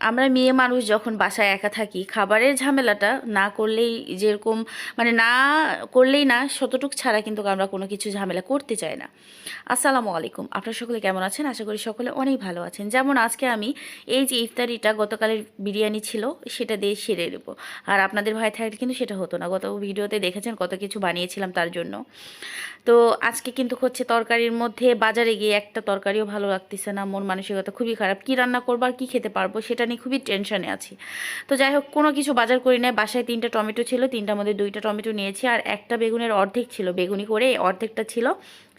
আমরা মেয়ে মানুষ যখন বাসায় একা থাকি, খাবারের ঝামেলাটা না করলেই যেরকম মানে না করলেই না, শতটুক ছাড়া কিন্তু আমরা কোনো কিছু ঝামেলা করতে চাই না। আসসালামু আলাইকুম। আপনারা সকলে কেমন আছেন? আশা করি সকলে অনেক ভালো আছেন। যেমন আজকে আমি এই যে ইফতারিটা গতকালের বিরিয়ানি ছিল, সেটা দিয়ে সেরে নেব। আর আপনাদের ভাই থাকলে কিন্তু সেটা হতো না। গত ভিডিওতে দেখেছেন কত কিছু বানিয়েছিলাম তার জন্য। তো আজকে কিন্তু হচ্ছে তরকারির মধ্যে বাজারে গিয়ে একটা তরকারিও ভালো লাগতেছে না। মন মানসিকতা খুবই খারাপ। কী রান্না করব আর কী খেতে পারব সেটা নিয়ে খুবই টেনশনে আছি। তো যাই হোক কোনো কিছু বাজার করি নাই। বাসায় তিনটা টমেটো ছিল, তিনটার মধ্যে দুইটা টমেটো নিয়েছি, আর একটা বেগুনের অর্ধেক ছিল। বেগুনি করে অর্ধেকটা ছিল।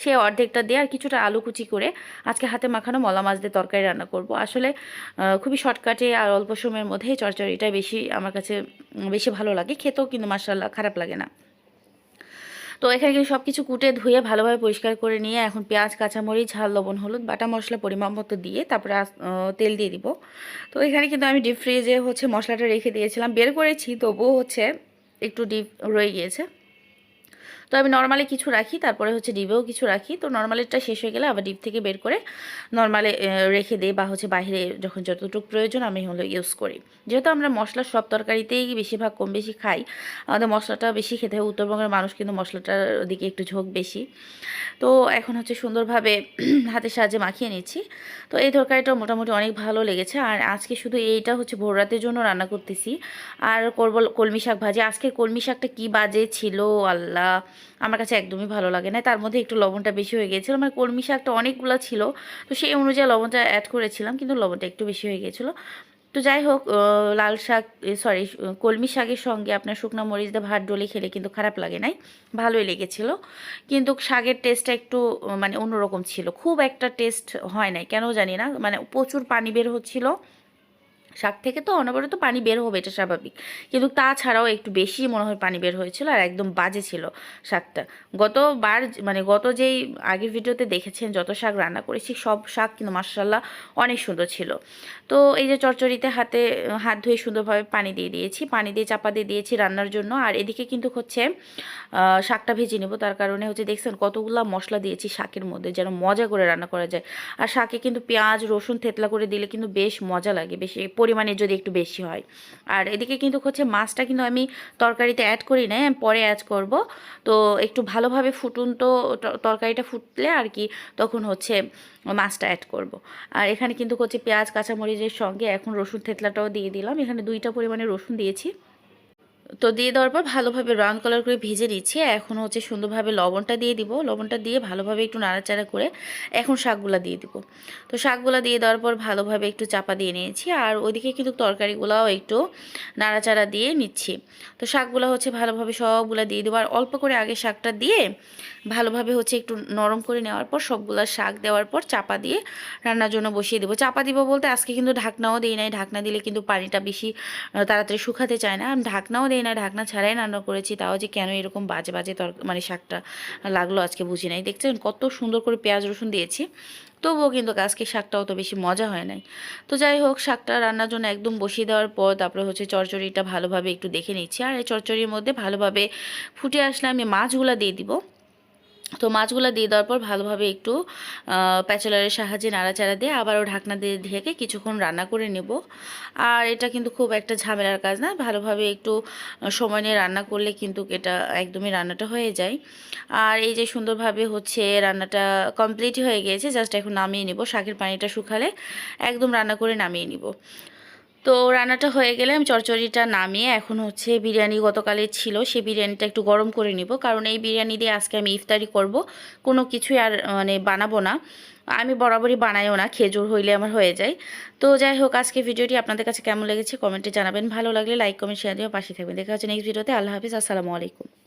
সেই অর্ধেকটা দিয়ে আর কিছুটা আলু কুচি করে আজকে হাতে মাখানো মলা মাছ দিয়ে তরকারি রান্না করব। আসলে খুবই শর্টকাটে আর অল্প সময়ের মধ্যেই চরচড়িটা বেশি আমার কাছে বেশি ভালো লাগে। খেতেও কিন্তু মাসাল্লাহ খারাপ লাগে না। তো এখানে কিন্তু সব কিছু কুটে ধুয়ে ভালোভাবে পরিষ্কার করে নিয়ে এখন পেঁয়াজ, কাঁচামরিচ, ঝাল, লবণ, হলুদ, বাটা মশলা, পরিমাণ মতো দিয়ে তারপরে তেল দিয়ে দিব। তো এখানে কিন্তু আমি ডিপ ফ্রিজে হচ্ছে মশলাটা রেখে দিয়েছিলাম। বের করেছি, তবুও হচ্ছে একটু ডিপ রয়ে গিয়েছে। তো আমি নর্মালি কিছু রাখি, তারপরে হচ্ছে ডিবেও কিছু রাখি। তো নর্মালিটা শেষ হয়ে গেলে আবার ডিপ থেকে বের করে নর্মালে রেখে দিই বা হচ্ছে বাইরে যখন যতটুকু প্রয়োজন আমি হলো ইউজ করি। যেহেতু আমরা মশলা সব তরকারিতেই বেশিরভাগ কম বেশি খাই, আমাদের মশলাটা বেশি খেতে হয়। উত্তরবঙ্গের মানুষ কিন্তু মশলাটার দিকে একটু ঝোঁক বেশি। তো এখন হচ্ছে সুন্দরভাবে হাতের সাহায্যে মাখিয়ে নিচ্ছি। তো এই তরকারিটা মোটামুটি অনেক ভালো লেগেছে। আর আজকে শুধু এইটা হচ্ছে ভোর রাতের জন্য রান্না করতেছি। আর করব কলমি শাক ভাজি। আজকে কলমি শাকটা কী বাজে ছিল? আল্লাহ। আমার কাছে একদমই ভালো লাগে না। তার মধ্যে একটু লবণটা বেশি হয়ে গিয়েছিল। মানে কলমি শাকটা অনেকগুলো ছিল। তো সেই অনুযায়ী লবণটা অ্যাড করেছিলাম, কিন্তু লবণটা একটু বেশি হয়ে গিয়েছিল। তো যাই হোক লাল শাক সরি কলমি শাকের সঙ্গে আপনার শুকনো মরিচ দিয়ে ভাত ডলে খেলে কিন্তু খারাপ লাগে নাই। ভালোই লেগেছিল। কিন্তু শাকের টেস্টটা একটু মানে অন্যরকম ছিল। খুব একটা টেস্ট হয় নাই, কেন জানি না। মানে প্রচুর পানি বের হচ্ছিল। শাক থেকে তো অনবরত পানি বের হবে, এটা স্বাভাবিক। কিন্তু তাছাড়াও একটু বেশি মনে হয় পানি বের হয়েছিল আর একদম বাজে ছিল শাকটা। গতবার মানে গত যেই আগের ভিডিওতে দেখেছেন যত শাক রান্না করেছি, সব শাক কিন্তু মার্শাল্লাহ অনেক সুন্দর ছিল। তো এই যে চচ্চড়িতে হাতে, হাত ধুয়ে সুন্দরভাবে পানি দিয়ে দিয়েছি, পানি দিয়ে চাপা দিয়ে দিয়েছি রান্নার জন্য। আর এদিকে কিন্তু হচ্ছে শাকটা ভেজে নেব, তার কারণে হচ্ছে দেখছেন কতগুলা মশলা দিয়েছি শাকের মধ্যে, যেন মজা করে রান্না করা যায়। আর শাকে কিন্তু পেঁয়াজ, রসুন থেতলা করে দিলে কিন্তু বেশ মজা লাগে, বেশি পরিমাণে যদি একটু বেশি হয়। আর এদিকে কিন্তু হচ্ছে মাছটা কিন্তু আমি তরকারিতে অ্যাড করি না পরে অ্যাড করব। তো একটু ভালোভাবে ফুটুন তো তরকারিটা ফুটলে আর কি তখন হচ্ছে মাছটা অ্যাড করব। আর এখানে কিন্তু হচ্ছে পেঁয়াজ, কাঁচামরিচের সঙ্গে এখন রসুন থেতলাটাও দিয়ে দিলাম। এখানে দুইটা পরিমাণে রসুন দিয়েছি। তো দিয়ে দেওয়ার পর ভালোভাবে ব্রাউন কালার করে ভেজে নিচ্ছি। এখন হচ্ছে সুন্দরভাবে লবণটা দিয়ে দিব। লবণটা দিয়ে ভালোভাবে একটু নাড়াচাড়া করে এখন শাকগুলা দিয়ে দিব। তো শাকগুলা দিয়ে দেওয়ার পর ভালোভাবে একটু চাপা দিয়ে নিয়েছি। আর ওইদিকে কিন্তু তরকারিগুলাও একটু নাড়াচাড়া দিয়ে নিচ্ছি। তো শাকগুলো হচ্ছে ভালোভাবে সবগুলা দিয়ে দেবো। আর অল্প করে আগে শাকটা দিয়ে ভালোভাবে হচ্ছে একটু নরম করে নেওয়ার পর সবগুলা শাক দেওয়ার পর চাপা দিয়ে রান্নার জন্য বসিয়ে দেবো। চাপা দিব বলতে আজকে কিন্তু ঢাকনাও দিই নাই। ঢাকনা দিলে কিন্তু পানিটা বেশি তাড়াতাড়ি শুকাতে চায় না। ঢাকনাও দিই না ঢাকনা ছাড়াই রান্না করেছি, তাও যে কেন এরকম বাজে বাজে তর মানে শাকটা লাগল আজকে বুঝি নাই। দেখছেন কত সুন্দর করে পেঁয়াজ, রসুন দিয়েছি, তবুও কিন্তু আজকে শাকটা অত বেশি মজা হয় নাই। তো যাই হোক, শাকটা রান্নার জন্য একদম বসিয়ে দেওয়ার পর তারপরে হচ্ছে চরচড়িটা ভালোভাবে একটু দেখে নিচ্ছি, আর এই চরচড়ির মধ্যে ভালোভাবে ফুটে আসলে আমি মাছগুলো দিয়ে দিব। তো মাছগুলো দিয়ে দেওয়ার পর ভালোভাবে একটু প্যাচেলারের সাহায্যে নাড়াচাড়া দিয়ে আবারও ঢাকনা দিয়ে ঢেকে কিছুক্ষণ রান্না করে নেব। আর এটা কিন্তু খুব একটা ঝামেলার কাজ না, ভালোভাবে একটু সময় নিয়ে রান্না করলে কিন্তু এটা একদমই রান্নাটা হয়ে যায়। আর এই যে সুন্দরভাবে হচ্ছে রান্নাটা কমপ্লিট হয়ে গিয়েছে জাস্ট এখন নামিয়ে নিব, শাকের পানিটা শুকালে একদম রান্না করে নামিয়ে নিব। তো রান্নাটা হয়ে গেলে আমি চচ্চড়িটা নামিয়ে এখন হচ্ছে বিরিয়ানি গতকালের ছিল, সেই বিরিয়ানিটা একটু গরম করে নিব। কারণ এই বিরিয়ানি দিয়ে আজকে আমি ইফতারি করব, কোনো কিছুই আর মানে বানাবো না। আমি বরাবরই বানাইও না, খেজুর হইলে আমার হয়ে যায়। তো যাই হোক আজকে ভিডিওটি আপনাদের কাছে কেমন লেগেছে কমেন্টে জানাবেন। ভালো লাগলে লাইক, কমেন্ট, শেয়ার দিয়ে পাশে থাকবেন। দেখা হচ্ছে নেক্সট ভিডিওতে। আল্লাহ হাফিজ, আসসালামু আলাইকুম।